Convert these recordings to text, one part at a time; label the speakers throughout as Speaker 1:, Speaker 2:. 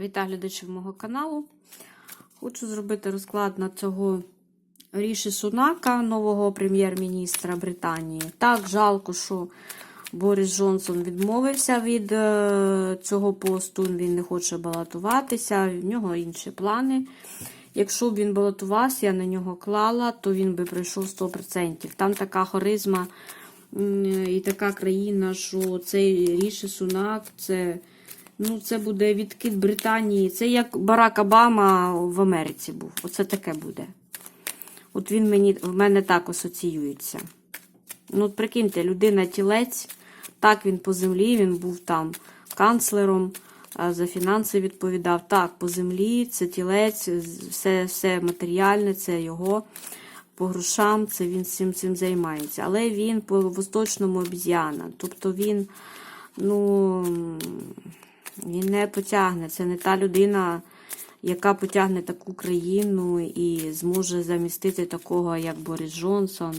Speaker 1: Вітаю глядачів мого каналу. Хочу зробити розклад на цього Ріші Сунака, нового прем'єр-міністра Британії. Так, жалко, що Борис Джонсон відмовився від е, цього посту, він не хоче балотуватися, в нього інші плани. Якщо б він балотувався, я на нього клала, то він би пройшов 100%. Там така харизма і така країна, що цей Ріші Сунак, це. Ну, це буде відкид Британії. Це як Барак Обама в Америці був. Оце таке буде. От він мені, в мене так асоціюється. Ну, от прикиньте, людина тілець, так він по землі, він був там канцлером, за фінанси відповідав. Так, по землі це тілець, все, все матеріальне, це його. По грошам, це він цим цим займається. Але він по восточному обіз'яна. Тобто він, ну. Він не потягне. Це не та людина, яка потягне таку країну і зможе замістити такого, як Борис Джонсон.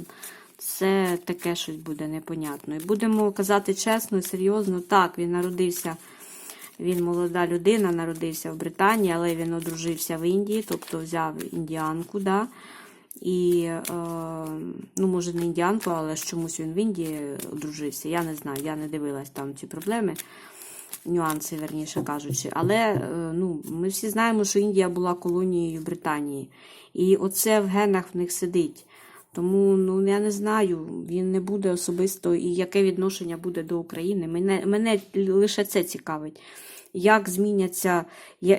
Speaker 1: Це таке щось буде непонятно. І будемо казати чесно серйозно, так, він народився, він молода людина, народився в Британії, але він одружився в Індії, тобто взяв індіанку. да, І, е, ну, може, не індіанку, але чомусь він в Індії одружився. Я не знаю, я не дивилась там ці проблеми нюанси, верніше кажучи. Але е, ну, ми всі знаємо, що Індія була колонією Британії. І оце в генах в них сидить. Тому ну, я не знаю, він не буде особисто і яке відношення буде до України. Мене, мене лише це цікавить. Як зміняться,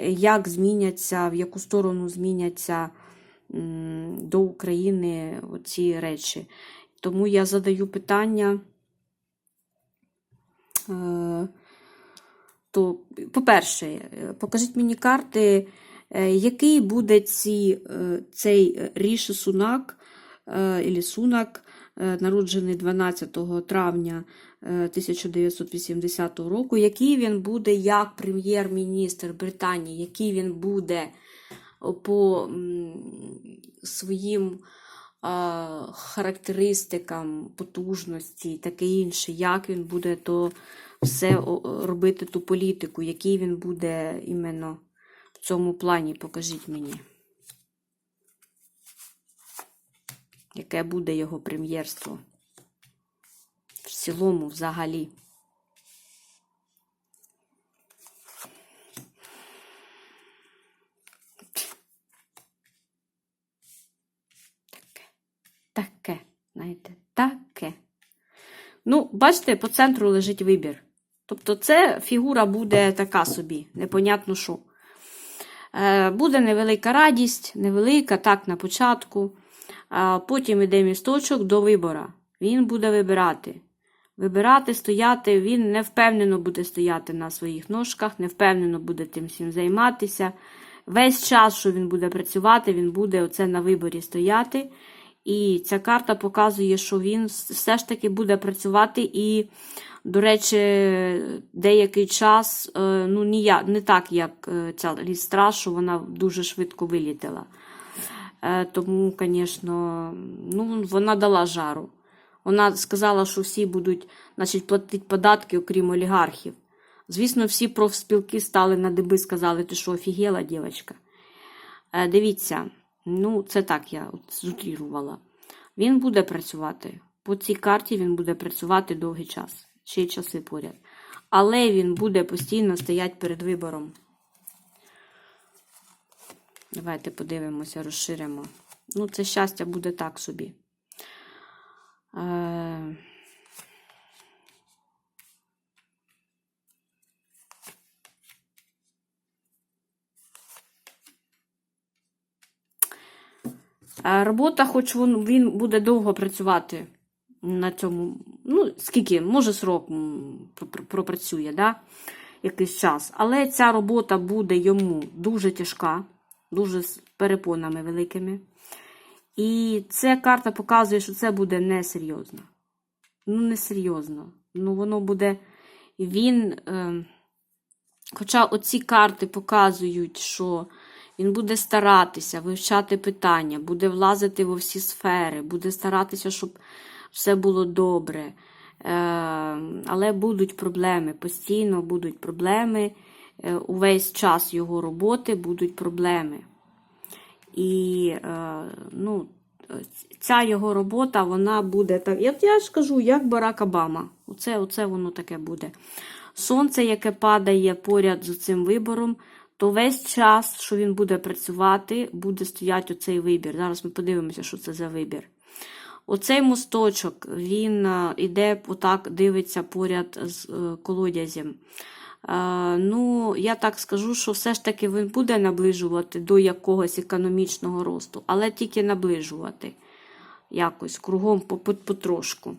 Speaker 1: як зміняться, в яку сторону зміняться до України ці речі. Тому я задаю питання. Е, то, по-перше, покажіть мені карти, який буде ці, цей Ріші Сунак, Ілі Сунак, народжений 12 травня 1980 року, який він буде як прем'єр-міністр Британії, який він буде по своїм характеристикам, потужності і таке інше, як він буде то все робити ту політику, який він буде іменно в цьому плані, покажіть мені. Яке буде його прем'єрство? В цілому, взагалі. Таке, знаєте, таке. Ну, бачите, по центру лежить вибір. Тобто, це фігура буде така собі, непонятно що. Е, буде невелика радість, невелика, так, на початку. Потім йде місточок до вибора. Він буде вибирати. Вибирати, стояти, він не впевнено буде стояти на своїх ножках, не впевнено буде тим всім займатися. Весь час, що він буде працювати, він буде оце на виборі стояти. І ця карта показує, що він все ж таки буде працювати. І, до речі, деякий час ну, не, так, як ця лістра, що вона дуже швидко вилітела. Тому, звісно, ну, вона дала жару. Вона сказала, що всі будуть значить, платити податки, окрім олігархів. Звісно, всі профспілки стали на диби, сказали, ти що офігела, дівчинка. Дивіться. Ну, це так я зутрірувала. Він буде працювати. По цій карті він буде працювати довгий час, ще й часи поряд. Але він буде постійно стояти перед вибором. Давайте подивимося, розширимо. Ну, це щастя буде так собі. Е... Робота, хоч він, він буде довго працювати на цьому, ну, скільки, може, срок пропрацює, да? якийсь час. Але ця робота буде йому дуже тяжка, дуже з перепонами великими. І ця карта показує, що це буде несерйозно. Ну, несерйозно. Ну, воно буде. Він. Е... Хоча оці карти показують, що. Він буде старатися вивчати питання, буде влазити во всі сфери, буде старатися, щоб все було добре. Е, але будуть проблеми, постійно будуть проблеми. е, увесь час його роботи будуть проблеми. І е, ну, ця його робота, вона буде так. Я, я ж кажу, як Барак Обама. Оце, оце воно таке буде. Сонце, яке падає поряд з цим вибором, то весь час, що він буде працювати, буде стояти оцей вибір. Зараз ми подивимося, що це за вибір. Оцей мосточок, він е, іде отак, дивиться поряд з е, колодязем. Е, Ну, я так скажу, що все ж таки він буде наближувати до якогось економічного росту, але тільки наближувати якось кругом по- по- потрошку.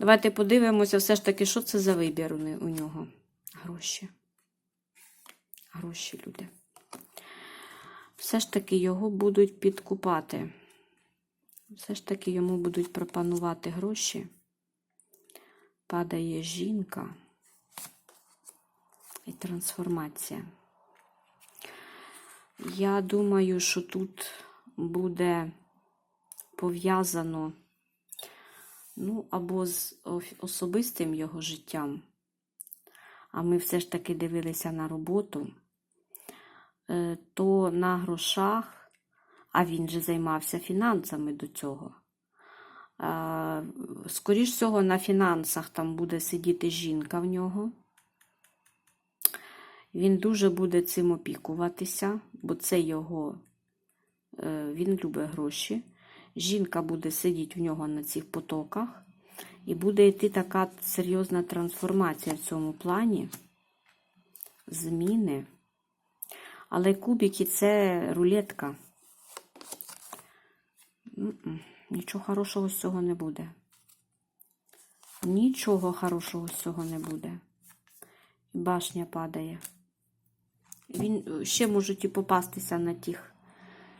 Speaker 1: Давайте подивимося, все ж таки, що це за вибір у нього. Гроші. Гроші, люди. Все ж таки його будуть підкупати. Все ж таки йому будуть пропонувати гроші. Падає жінка і трансформація. Я думаю, що тут буде пов'язано ну, або з особистим його життям, а ми все ж таки дивилися на роботу, е, то на грошах, а він же займався фінансами до цього. Е, Скоріш всього, на фінансах там буде сидіти жінка в нього. Він дуже буде цим опікуватися, бо це його, е, він любить гроші. Жінка буде сидіти в нього на цих потоках, і буде йти така серйозна трансформація в цьому плані, зміни. Але кубики це рулетка. Нічого хорошого з цього не буде. Нічого хорошого з цього не буде. Башня падає. Він ще можуть і попастися на тих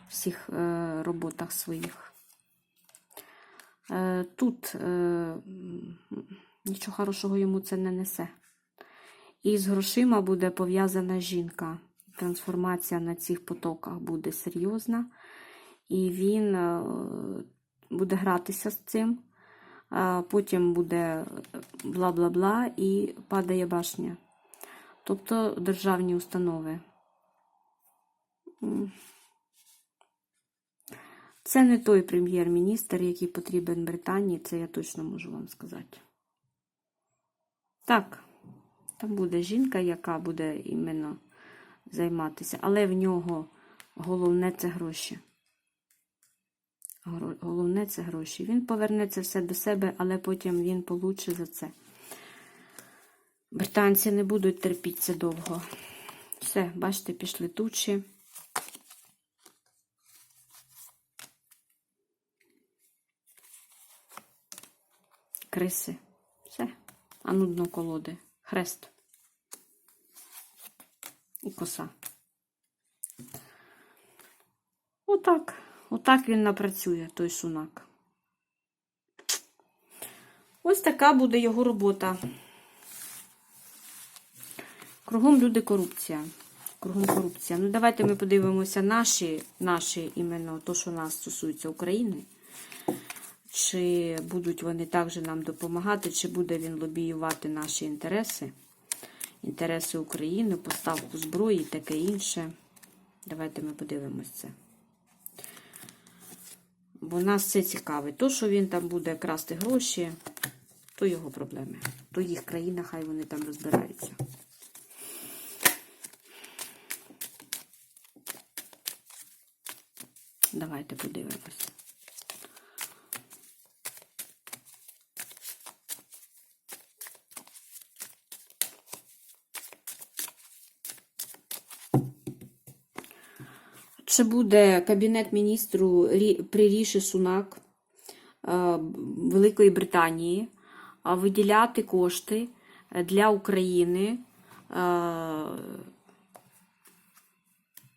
Speaker 1: всіх е, роботах своїх. Е, тут е, нічого хорошого йому це не несе. І з грошима буде пов'язана жінка. Трансформація на цих потоках буде серйозна. І він е, буде гратися з цим. Потім буде бла-бла-бла і падає башня. Тобто державні установи. Це не той прем'єр-міністр, який потрібен Британії, це я точно можу вам сказати. Так, там буде жінка, яка буде іменно займатися, але в нього головне це гроші. Головне це гроші. Він поверне це все до себе, але потім він получить за це. Британці не будуть терпіти це довго. Все, бачите, пішли тучі. Криси. Все. А нудно колоди. Хрест. І коса. Отак. Отак він напрацює, той сунак. Ось така буде його робота. Кругом люди корупція. Кругом корупція. Ну, давайте ми подивимося наші, наші іменно то, що нас стосується України. Чи будуть вони також нам допомагати, чи буде він лобіювати наші інтереси, інтереси України, поставку зброї і таке інше. Давайте ми подивимося це. Бо нас це цікавить. То, що він там буде красти гроші, то його проблеми. То їх країна, хай вони там розбираються. Давайте подивимось. Чи буде Кабінет міністру Рі- при Сунак е, Великої Британії виділяти кошти для України е,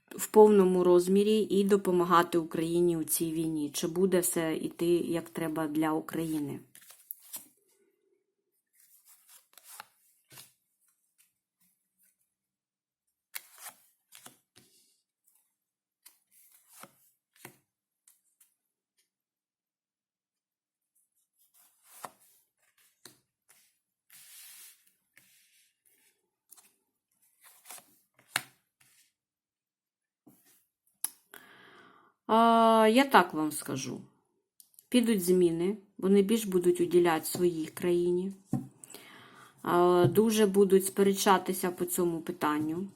Speaker 1: в повному розмірі і допомагати Україні у цій війні? Чи буде все йти як треба для України? А, я так вам скажу. Підуть зміни, вони більш будуть уділяти своїй країні. А, дуже будуть сперечатися по цьому питанню.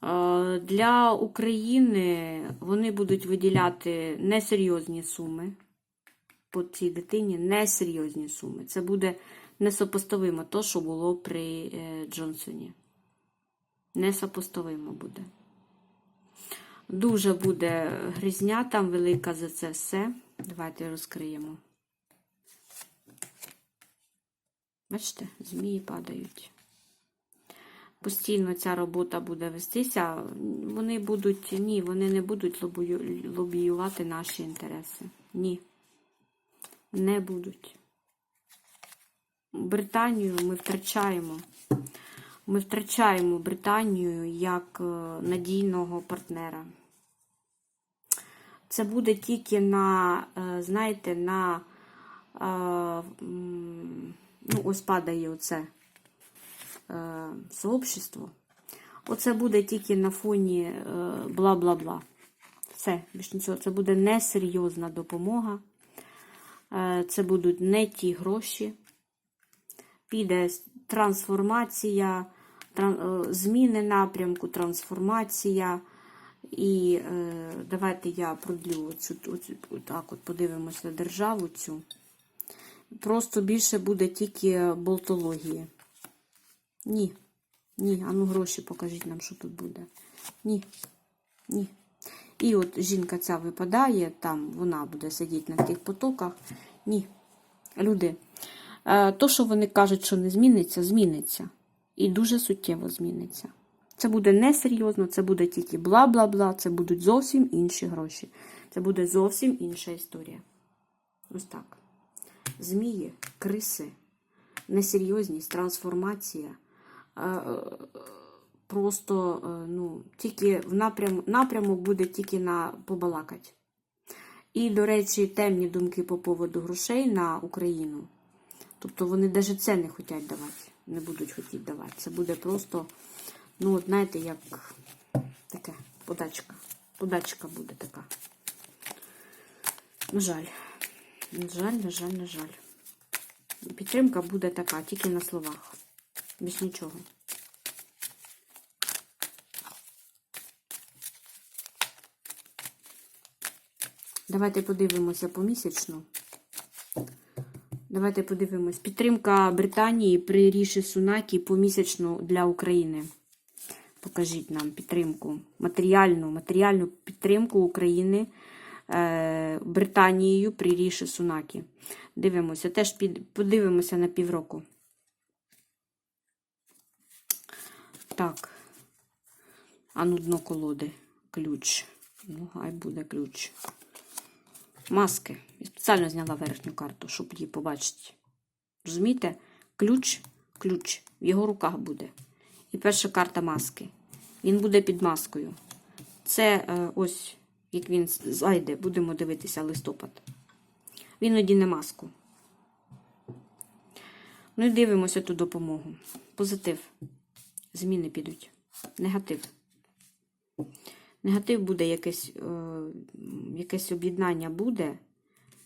Speaker 1: А, для України вони будуть виділяти несерйозні суми по цій дитині, несерйозні суми. Це буде несопоставимо то, що було при е, Джонсоні. Несопоставимо буде. Дуже буде грізня там велика за це все. Давайте розкриємо. Бачите, змії падають. Постійно ця робота буде вестися. Вони будуть, ні, вони не будуть лобіювати наші інтереси. Ні. Не будуть. Британію ми втрачаємо. Ми втрачаємо Британію як е, надійного партнера. Це буде тільки на, е, знаєте, на е, ну, ось падає оце сообщество. Оце буде тільки на фоні бла-бла-бла. Все, більш нічого. Це буде несерйозна допомога. Це будуть не ті гроші. Піде трансформація, е, зміни напрямку, трансформація. І е, давайте я продлю оцю, оцю, так от подивимося державу цю. Просто більше буде тільки болтології. Ні. Ні, а ну гроші покажіть нам, що тут буде. Ні. Ні. І от жінка ця випадає, там вона буде сидіти на тих потоках. Ні. Люди, то, що вони кажуть, що не зміниться, зміниться. І дуже суттєво зміниться. Це буде несерйозно, це буде тільки бла-бла-бла, це будуть зовсім інші гроші. Це буде зовсім інша історія. Ось так. Змії, криси, несерйозність, трансформація. Е, е, Просто е, ну, тільки в напрям, напрямок буде тільки на побалакать. І, до речі, темні думки по поводу грошей на Україну. Тобто вони навіть це не хочуть давати, не будуть хотіти давати. Це буде просто, ну, от знаєте, як таке подачка. Подачка буде така. На жаль. На жаль, на жаль, на жаль. Підтримка буде така, тільки на словах. Без нічого. Давайте подивимося помісячно. Давайте подивимось. Підтримка Британії при ріші Сунакі помісячно для України. Покажіть нам підтримку. Матеріальну, матеріальну підтримку України е, Британією при ріші Сунакі. Дивимося. Теж під, подивимося на півроку. Так. А ну дно колоди. Ключ. Ну, хай буде ключ. Маски. Я спеціально зняла верхню карту, щоб її побачити. Розумієте? Ключ, ключ в його руках буде. І перша карта маски. Він буде під маскою. Це е, ось, як він зайде, будемо дивитися листопад. Він одіне маску. Ну і дивимося ту допомогу. Позитив. Зміни підуть. Негатив. Негатив буде якесь, е, якесь об'єднання буде,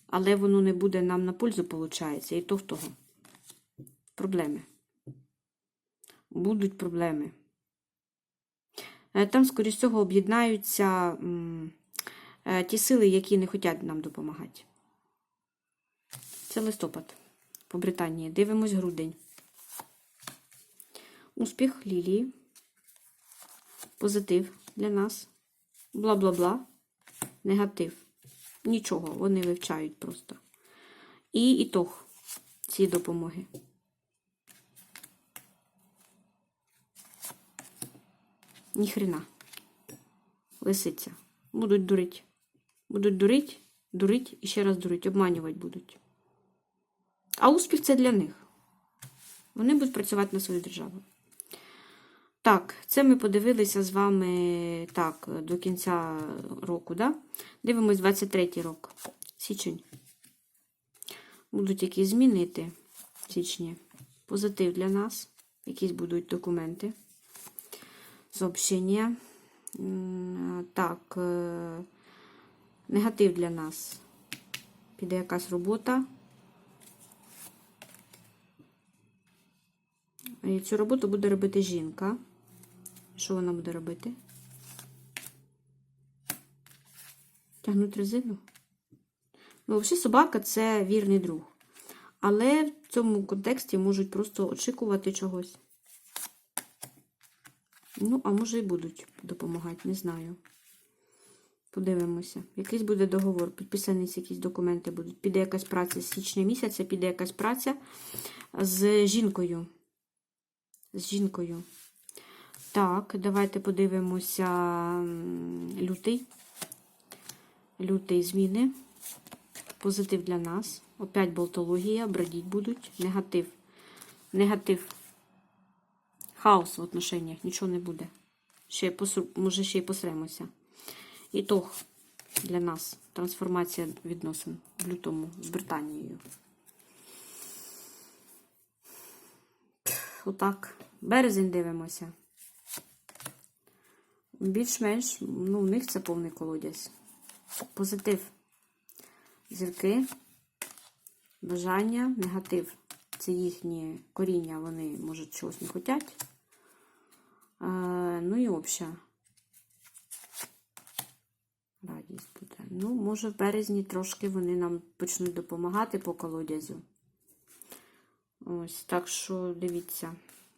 Speaker 1: але воно не буде нам на пользу, виходить, і то в того. Проблеми. Будуть проблеми. Е, Там, скоріш всього, об'єднаються е, ті сили, які не хочуть нам допомагати. Це листопад по Британії. Дивимось грудень. Успіх Лілії. Позитив для нас. Бла-бла-бла. Негатив. Нічого, вони вивчають просто. І ітог цієї допомоги. Ніхрена. Лисиця. Будуть дурить. Будуть дурить, дурить і ще раз дурить, обманювати будуть. А успіх це для них. Вони будуть працювати на свою державу. Так, це ми подивилися з вами так, до кінця року, да? Дивимось 23 рок. Січень. Будуть якісь зміни йти в січні. Позитив для нас. Якісь будуть документи. Сообщення. Так. е, Негатив для нас. Піде якась робота. І цю роботу буде робити жінка. Що вона буде робити? Тягнуть резину? Ну, взагалі, собака це вірний друг. Але в цьому контексті можуть просто очікувати чогось. Ну, а може і будуть допомагати, не знаю. Подивимося. Якийсь буде договор, підписані якісь документи будуть. Піде якась праця з січня місяця, піде якась праця з жінкою. З жінкою. Так, давайте подивимося лютий. Лютий зміни. Позитив для нас. Опять болтологія, бродіть будуть. Негатив. Негатив. Хаос в отношеннях, нічого не буде. Ще посу... Може, ще й посремося. Ітог для нас. Трансформація відносин в лютому з Британією. Отак. Березень дивимося. Більш-менш, ну, у них це повний колодязь. Позитив. Зірки. Бажання, негатив. Це їхні коріння, вони, може, чогось не хочуть. Е, ну і обща. Радість буде. Ну, може, в березні трошки вони нам почнуть допомагати по колодязю. Ось, так що дивіться,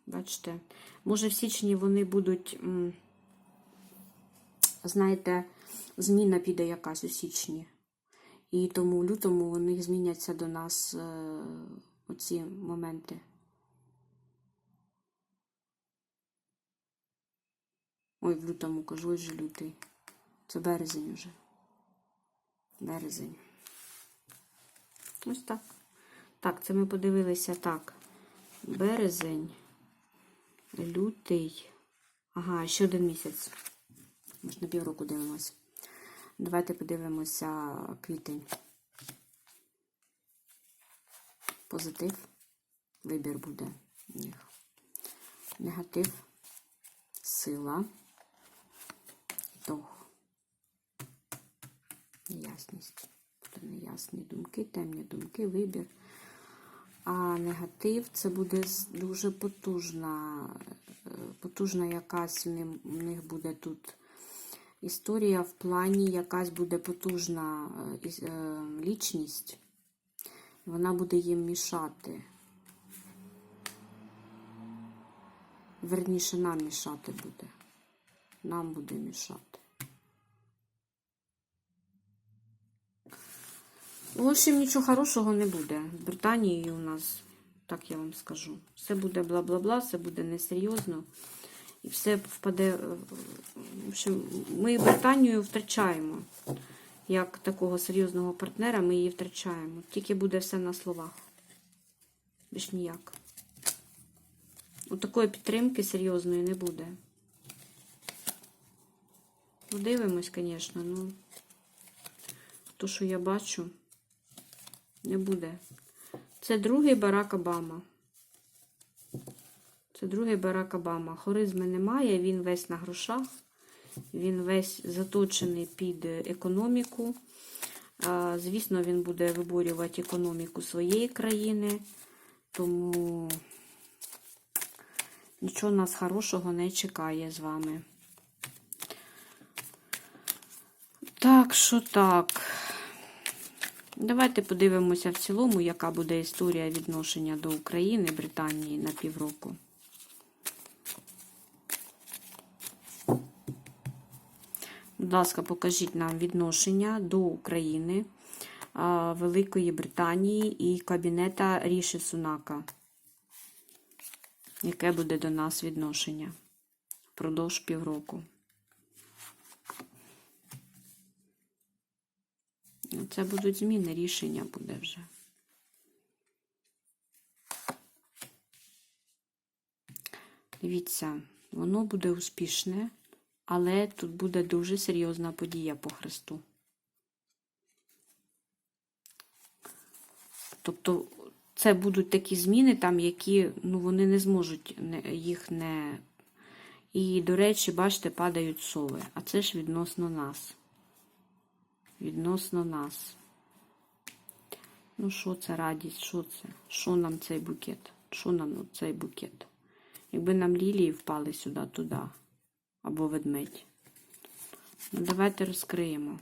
Speaker 1: бачите, може в січні вони будуть, знаєте, зміна піде якась у січні. І тому в лютому у них зміняться до нас е, оці моменти. Ой, в лютому кажу, ось же лютий. Це березень уже. Березень. Ось так. Так, це ми подивилися так. Березень, лютий. Ага, ще один місяць. Ми ж на півроку дивимося. Давайте подивимося квітень. Позитив. Вибір буде у них. Негатив. Сила. Ітог. Неясність. Буде неясні думки, темні думки, вибір. А негатив це буде дуже потужна, е, потужна якась в них буде тут історія в плані якась буде потужна е, е, лічність. Вона буде їм мішати. Верніше, нам мішати буде. Нам буде мішати. В общем, нічого хорошого не буде. З Британією у нас, так я вам скажу. Все буде бла-бла-бла, все буде несерйозно. І все впаде. е, В общем, ми Британію втрачаємо. Як такого серйозного партнера ми її втрачаємо. Тільки буде все на словах. Більш ніяк. У такої підтримки серйозної не буде. Подивимось, звісно, ну то, що я бачу, не буде. Це другий Барак Обама. Це другий Барак Обама. Хоризми немає, він весь на грошах, він весь заточений під економіку. Звісно, він буде виборювати економіку своєї країни, тому нічого нас хорошого не чекає з вами. Так, що так. Давайте подивимося в цілому, яка буде історія відношення до України, Британії на півроку. Будь ласка, покажіть нам відношення до України, Великої Британії і кабінета Ріші Сунака. Яке буде до нас відношення впродовж півроку? Це будуть зміни, рішення буде вже. Дивіться, воно буде успішне, але тут буде дуже серйозна подія по Христу. Тобто, це будуть такі зміни, там, які ну, вони не зможуть їх не. І, до речі, бачите, падають сови. А це ж відносно нас. відносно нас. Ну, що це радість? Що це? Що нам цей букет? Що нам цей букет? Якби нам лілії впали сюди, туди. Або ведмедь. Ну, давайте розкриємо.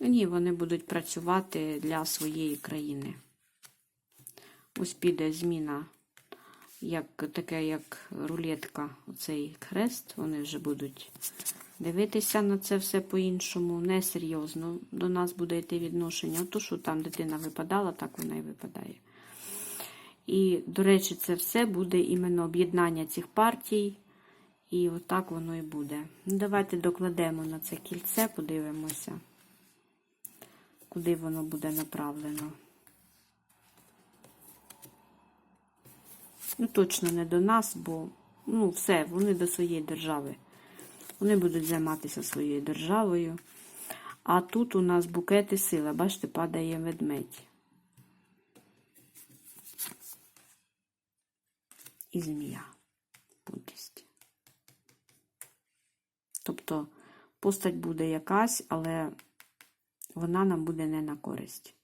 Speaker 1: Ні, вони будуть працювати для своєї країни. Ось піде зміна, як таке, як рулетка, оцей хрест. Вони вже будуть дивитися на це все по-іншому. Несерйозно до нас буде йти відношення. Ото, що там дитина випадала, так вона і випадає. І, до речі, це все буде іменно об'єднання цих партій. І отак воно і буде. Ну, давайте докладемо на це кільце, подивимося, куди воно буде направлено. Ну, точно не до нас, бо ну, все, вони до своєї держави. Вони будуть займатися своєю державою. А тут у нас букети сили. Бачите, падає ведмедь. І змія. Мудрість. Тобто постать буде якась, але вона нам буде не на користь.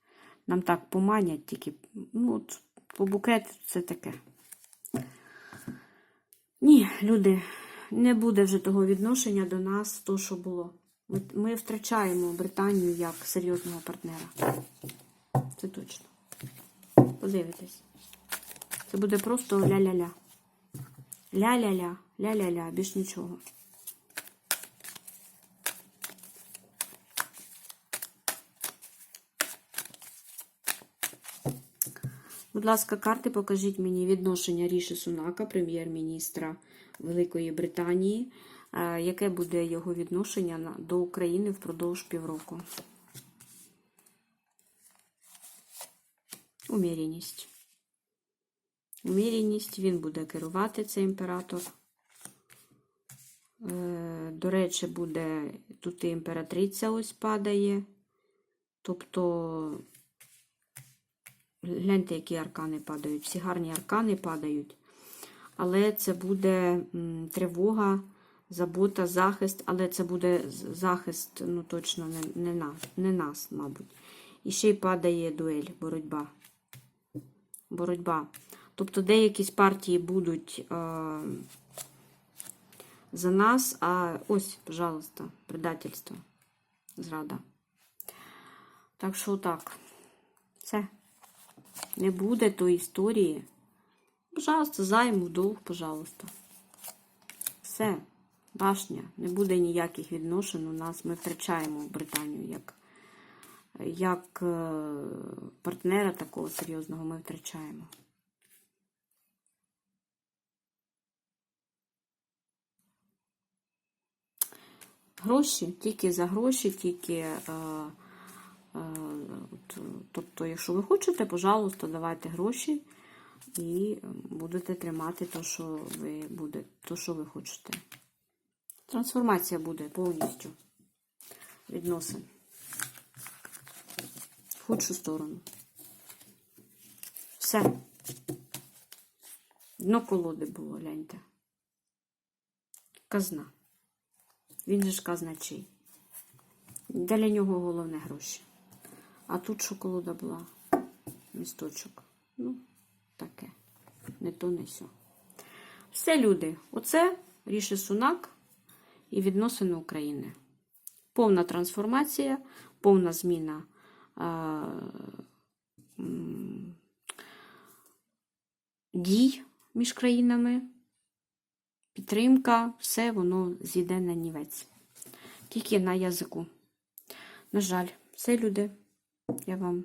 Speaker 1: Нам так поманять тільки, ну, от, по букету це таке. Ні, люди, не буде вже того відношення до нас, то, що було. Ми, ми втрачаємо Британію як серйозного партнера. Це точно. Подивитесь. Це буде просто ля-ля-ля. Ля-ля-ля, ля-ля-ля, більш нічого. Будь ласка, карти, покажіть мені відношення Ріші Сунака, прем'єр-міністра Великої Британії. Е, Яке буде його відношення до України впродовж півроку? Уміряність. Уміряність, він буде керувати цей імператор. Е, До речі, буде тут і імператриця ось падає. Тобто, гляньте, які аркани падають. Всі гарні аркани падають. Але це буде тривога, забота, захист, але це буде захист, ну точно не, не, нас, не нас, мабуть. І ще й падає дуель, боротьба. Боротьба. Тобто деякі партії будуть е, за нас, а ось, пожалуйста, предательство, зрада. Так що так, все. Не буде тої історії. Пожалуйста, займу, долг, пожалуйста. Все, башня, не буде ніяких відношень у нас. Ми втрачаємо Британію як, як е, партнера такого серйозного ми втрачаємо. Гроші, тільки за гроші, тільки. Е, е, тобто, якщо ви хочете, пожалуйста, давайте гроші і будете тримати те, що ви буде, то, що ви хочете. Трансформація буде повністю відносин. В худшу сторону. Все. Дно колоди було, гляньте. Казна. Він же ж казначей. Для нього головне гроші. А тут шоколада була. Місточок. Ну, таке. Не то, не сьо. Все, люди. Оце Ріші Сунак і відносини України. Повна трансформація, повна зміна а, дій між країнами, підтримка, все воно зійде на нівець. Тільки на язику. На жаль, все, люди. Я вам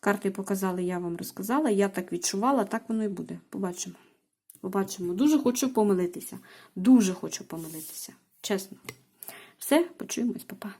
Speaker 1: карти показали, я вам розказала. Я так відчувала, так воно і буде. Побачимо. Побачимо. Дуже хочу помилитися. Дуже хочу помилитися. Чесно. Все, почуємось, папа.